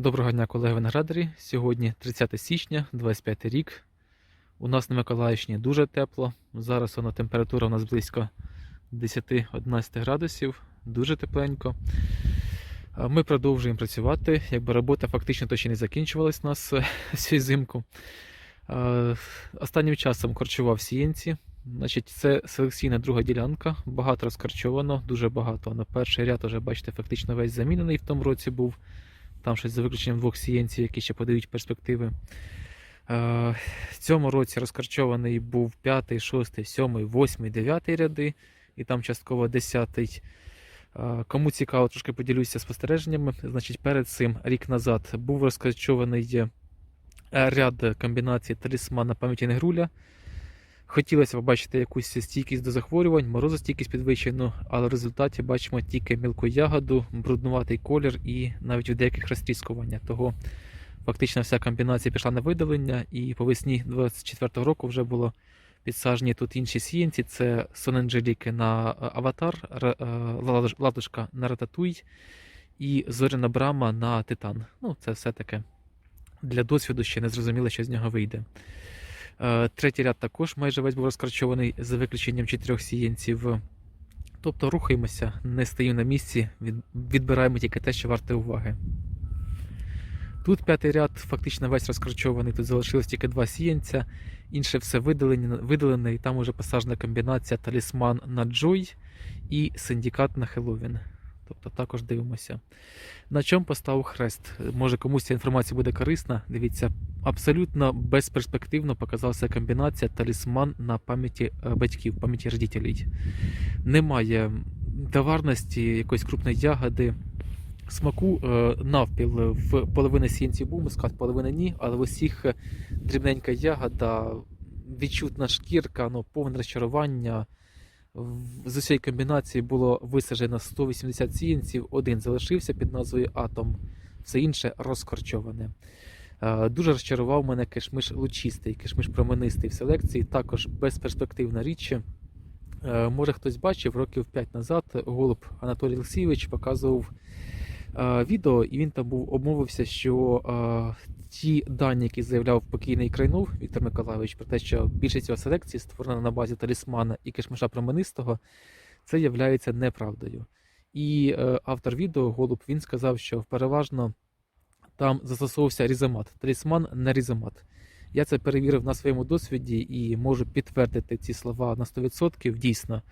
Доброго дня, колеги виноградарі. Сьогодні 30 січня, 25 рік. У нас на Миколаївщині дуже тепло. Зараз вона температура у нас близько 10-11 градусів, дуже тепленько. Ми продовжуємо працювати. Якби робота фактично то ще не закінчувалась у нас е, цю зимку. Е, Останнім часом корчував сієнці. Значить, це селекційна друга ділянка. Багато розкорчовано, дуже багато. На перший ряд вже бачите, фактично весь замінений в тому році був. Там щось за виключенням двох сієнців, які ще подають перспективи. Е, В цьому році розкарчований був 5, 6, 7, 8, 9 ряди, і там частково 10. Е, Кому цікаво, трошки поділюся спостереженнями. Значить, перед цим рік назад був розкарчований е, ряд комбінацій талісман на пам'яті негруля. Хотілося побачити якусь стійкість до захворювань, морозостійкість підвищену, але в результаті бачимо тільки мілку ягоду, бруднуватий колір і навіть у деяких розтріскування. Того фактично вся комбінація пішла на видалення, і по весні 24-го року вже було підсаджені тут інші сіянці. Це Соненджеліки на е, Аватар, е, Ладуш- Ладушка на Рататуй і Зоряна Брама на Титан. Ну, це все таке для досвіду ще не зрозуміло, що з нього вийде. Е, Третій ряд також майже весь був розкарчований за виключенням чотирьох сієнців. Тобто рухаємося, не стоїмо на місці, відбираємо тільки те, що варте уваги. Тут п'ятий ряд фактично весь розкарчований, тут залишилось тільки два сіянця, інше все видалене, видалене і там уже посажена комбінація талісман на Джой і синдикат на Хеллоуін. Тобто також дивимося. На чому поставив хрест? Може комусь ця інформація буде корисна. Дивіться, абсолютно безперспективно показалася комбінація талісман на пам'яті е, батьків, пам'яті родителей. Немає товарності, якоїсь крупної ягоди. Смаку е, навпіл в половини сіянців був мускат, половини ні, але в усіх е, дрібненька ягода, відчутна шкірка, ну, повне розчарування. З усієї комбінації було висаджено 180 сіянців, один залишився під назвою Атом, все інше розкорчоване. Е, Дуже розчарував мене кишмиш лучистий, кишмиш променистий в селекції, також безперспективна річ. Е, Може хтось бачив, років 5 назад голуб Анатолій Олексійович показував відео, і він там був обмовився, що е, ті дані, які заявляв покійний Крайнов Віктор Миколайович, про те, що більшість його селекції створена на базі талісмана і кишмиша променистого, це є неправдою. І е, автор відео, голуб, він сказав, що переважно там застосовувався різомат. Талісман не різомат. Я це перевірив на своєму досвіді і можу підтвердити ці слова на 100%. Дійсно,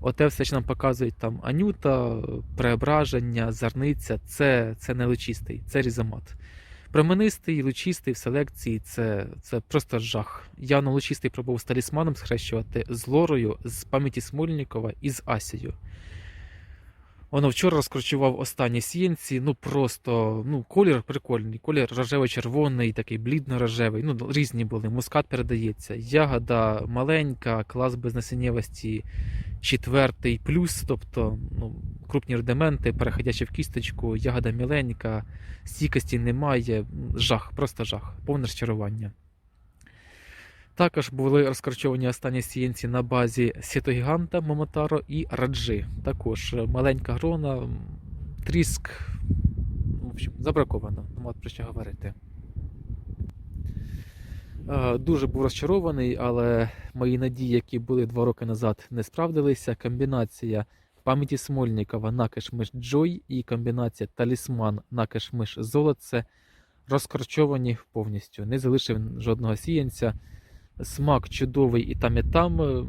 оте все, що нам показують там анюта, преображення, зарниця, це, це не лучистий, це різомат. Променистий, лучистий в селекції це, це просто жах. Я на лучистий пробував з талісманом схрещувати з Лорою, з пам'яті Смольнікова і з Асією. Воно вчора розкручував останні сіянці, ну просто ну, колір прикольний, колір рожево-червоний, такий блідно-рожевий. Ну, різні були. Мускат передається. Ягода маленька, клас безнасіннєвості четвертий плюс, тобто ну, крупні рудименти, переходячи в кісточку, ягода міленька, стійкості немає. Жах, просто жах, повне розчарування. Також були розкорчовані останні сіянці на базі Сітогіганта, Момотаро і Раджи. Також маленька грона, тріск. В общем, забраковано, нема про що говорити. Е, Дуже був розчарований, але мої надії, які були два роки назад, не справдилися. Комбінація пам'яті Смольникова на кишмиш Джой і комбінація Талісман на кишмиш Золоце розкорчовані повністю. Не залишив жодного сіянця. Смак чудовий і там, і там. Е,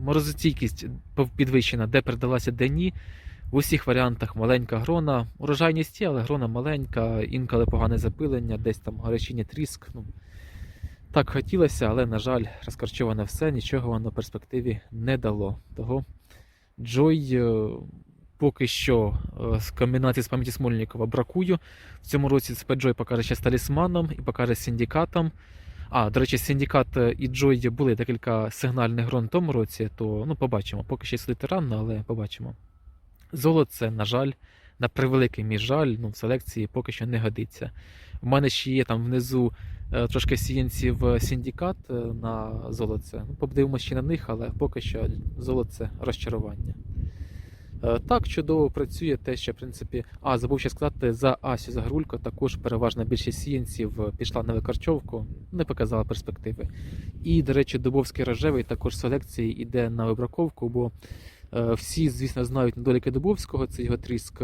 Морозостійкість підвищена, де передалася, де ні. В усіх варіантах маленька грона. Урожайність є, але грона маленька, інколи погане запилення, десь там горячині тріск. Ну, так хотілося, але, на жаль, розкарчоване все, нічого воно в перспективі не дало. Того Джой е, поки що е, з комбінації з пам'яті Смольникова бракую. В цьому році Joy покаже ще з талісманом і покаже синдикатом. А, до речі, синдикат е, і Joy були декілька сигнальних грон в тому році, то ну, побачимо. Поки ще судити рано, але побачимо. Золоце, на жаль, на превеликий мій жаль, ну, в селекції поки що не годиться. У мене ще є там внизу е, трошки сіянців е, синдикат на золоце. Ну, подивимося ще на них, але поки що золоце розчарування. Е, Так, чудово працює те, що в принципі. А, забув ще сказати, за Асю Загрулько також переважна більшість сіянців пішла на викорчовку, не показала перспективи. І, до речі, Дубовський рожевий також селекції йде на вибраковку, бо е, всі, звісно, знають недоліки Дубовського, це його тріск.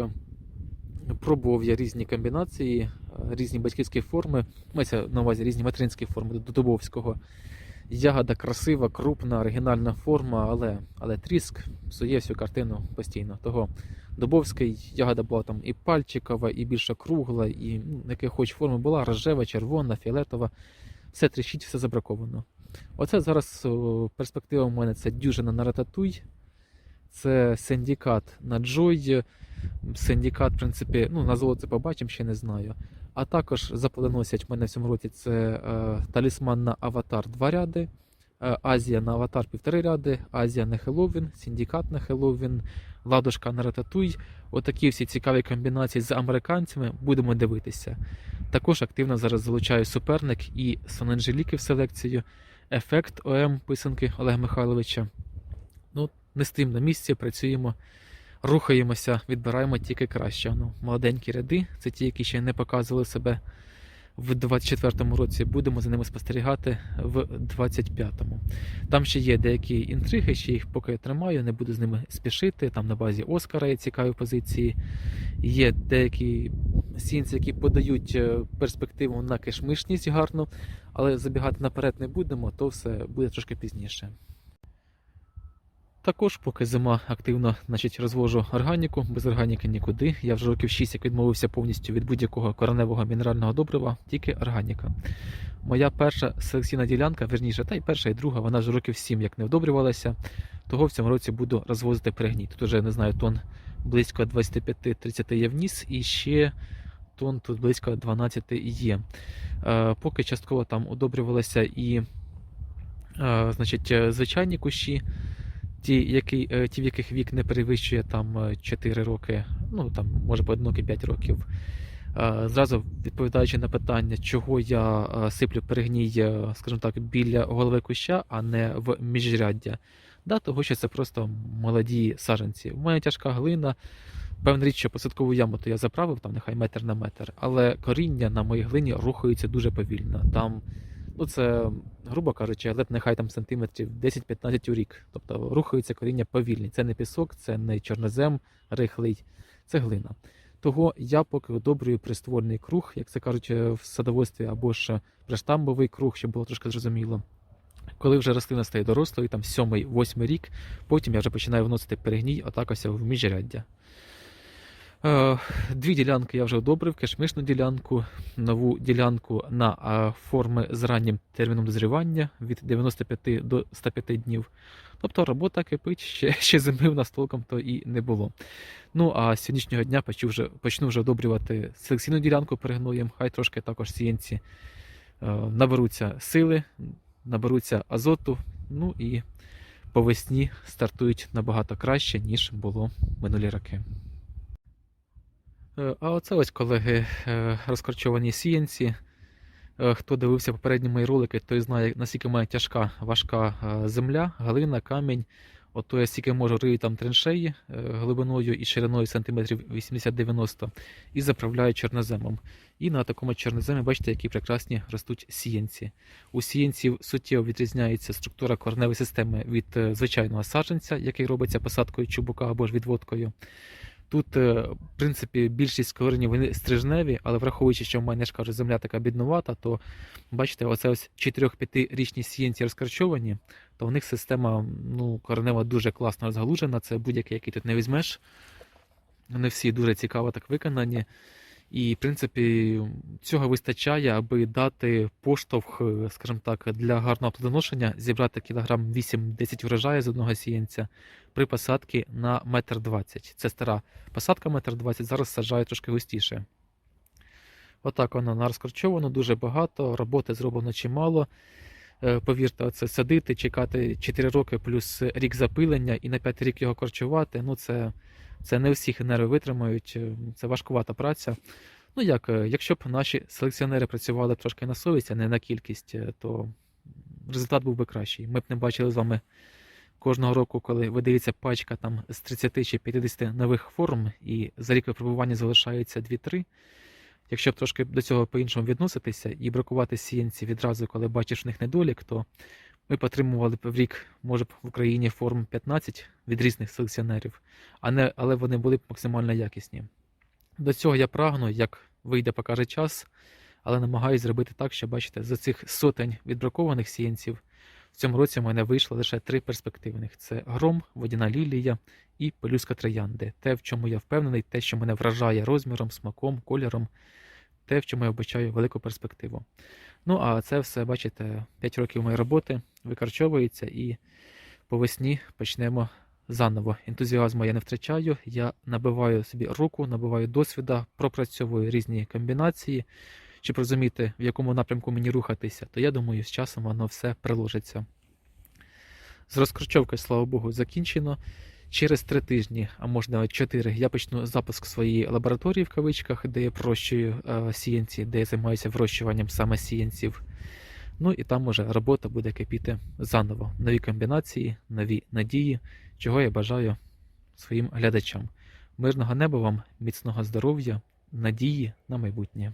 Пробував я різні комбінації, е, різні батьківські форми, мається на увазі різні материнські форми до Дубовського. Ягода красива, крупна, оригінальна форма, але, але тріск псує всю картину постійно. Того Дубовський ягода була там і пальчикова, і більш кругла, і ну, яка хоч форма була, рожева, червона, фіолетова. Все тріщить, все забраковано. Оце зараз перспектива у мене це дюжина на рататуй, це синдикат на Джой. Синдикат, в принципі, ну, на золоце побачимо, ще не знаю. А також запланосять в мене в цьому році це е, талісман на аватар 2 ряди, е, Азія на аватар півтори ряди, Азія на Хеллоуін, Синдикат на Хеллоуін, Ладошка на Рататуй. Отакі всі цікаві комбінації з американцями будемо дивитися. Також активно зараз залучаю суперник і Сонанжеліки в селекцію, ефект ОМ писанки Олега Михайловича. Ну, не стоїмо на місці, працюємо рухаємося, відбираємо тільки краще. Ну, молоденькі ряди, це ті, які ще не показували себе в 24-му році. Будемо за ними спостерігати в 25-му. Там ще є деякі інтриги, ще їх поки я тримаю, не буду з ними спішити. Там на базі Оскара є цікаві позиції. Є деякі сінці, які подають е, перспективу на кишмишність гарну, але забігати наперед не будемо, то все буде трошки пізніше. Також, поки зима активно значить, розвожу органіку, без органіки нікуди. Я вже років 6 як відмовився повністю від будь-якого кореневого мінерального добрива, тільки органіка. Моя перша селекційна ділянка, верніше, та й перша, і друга, вона вже років 7 як не вдобрювалася. Того в цьому році буду розвозити перегній. Тут вже не знаю, тон близько 25-30 є вніс, і ще тон тут близько 12 є. Е, поки частково там удобрювалися і е, значить, е, звичайні кущі ті, які, е, ті, в яких вік не перевищує там е, 4 роки, ну там може поодинокі 5 років. Е, Зразу відповідаючи на питання, чого я е, сиплю перегній, е, скажімо так, біля голови куща, а не в міжряддя. Да, того, що це просто молоді саженці. У мене тяжка глина. Певна річ, що посадкову яму то я заправив, там нехай метр на метр, але коріння на моїй глині рухається дуже повільно. Там Ну, це, грубо кажучи, але нехай там сантиметрів 10-15 у рік. Тобто рухається коріння повільні. Це не пісок, це не чорнозем рихлий, це глина. Того я поки одобрюю приствольний круг, як це кажуть е, в садоводстві, або ж приштамбовий круг, щоб було трошки зрозуміло. Коли вже рослина стає дорослою, там сьомий, восьмий рік, потім я вже починаю вносити перегній, отак ось в міжряддя. Е, Дві ділянки я вже одобрив, кишмишну ділянку, нову ділянку на е, форми з раннім терміном дозрівання від 95 до 105 днів. Тобто робота кипить, ще, ще зими в нас толком то і не було. Ну а з сьогоднішнього дня почну вже, почну вже одобрювати селекційну ділянку перегноєм, хай трошки також сіянці е, наберуться сили, наберуться азоту, ну і по весні стартують набагато краще, ніж було минулі роки. Е, А оце ось, колеги, е, розкорчовані сіянці. Е, Хто дивився попередні мої ролики, той знає, наскільки має тяжка, важка земля, глина, камінь. Ото я стільки можу рию там траншеї глибиною і шириною сантиметрів 80-90 і заправляю чорноземом. І на такому чорноземі бачите, які прекрасні ростуть сіянці. У сіянців суттєво відрізняється структура кореневої системи від звичайного саджанця, який робиться посадкою чубука або ж відводкою. Тут, е, в принципі, більшість коренів вони стрижневі, але враховуючи, що в мене ж кажу, земля така біднувата, то бачите, оце ось 4-5 річні сіянці розкарчовані, то в них система ну, коренева дуже класно розгалужена. Це будь-який, який тут не візьмеш. Вони всі дуже цікаво так виконані. І, в принципі, цього вистачає, аби дати поштовх, е, скажімо так, для гарного плодоношення, зібрати кілограм 8-10 врожаю з одного сіянця при посадці на метр двадцять. Це стара посадка метр двадцять, зараз саджаю трошки густіше. Отак воно нарозкорчовано, дуже багато, роботи зроблено чимало. Е, Повірте, оце садити, чекати 4 роки плюс рік запилення і на 5 рік його корчувати. Ну, це, це не всіх нерви витримають, е, це важкувата праця. Ну як, е, якщо б наші селекціонери працювали трошки на совість, а не на кількість, е, то результат був би кращий. Ми б не бачили з вами Кожного року, коли видається пачка там з 30 чи 50 нових форм, і за рік випробування залишається 2-3. Якщо б трошки до цього по-іншому відноситися і бракувати сіянці відразу, коли бачиш в них недолік, то ми б отримували в рік, може б в Україні форм 15 від різних селекціонерів, а не, але вони були б максимально якісні. До цього я прагну, як вийде, покаже час, але намагаюся зробити так, що бачите, за цих сотень відбракованих сіянців в цьому році в мене вийшло лише три перспективних: це гром, водяна лілія і пелюска троянди. Те, в чому я впевнений, те, що мене вражає розміром, смаком, кольором, те, в чому я вбачаю велику перспективу. Ну, а це все, бачите, 5 років моєї роботи викарчовується і по весні почнемо заново. Ентузіазму я не втрачаю. Я набиваю собі руку, набиваю досвіда, пропрацьовую різні комбінації. Щоб розуміти, в якому напрямку мені рухатися, то я думаю, з часом воно все приложиться. З розкручовкою, слава Богу, закінчено. Через три тижні, а можна чотири, я почну запуск своєї лабораторії в кавичках, де я пророщую е, сіянці, де я займаюся вирощуванням саме сіянців. Ну і там уже робота буде кипіти заново. Нові комбінації, нові надії, чого я бажаю своїм глядачам. Мирного неба вам, міцного здоров'я, надії на майбутнє.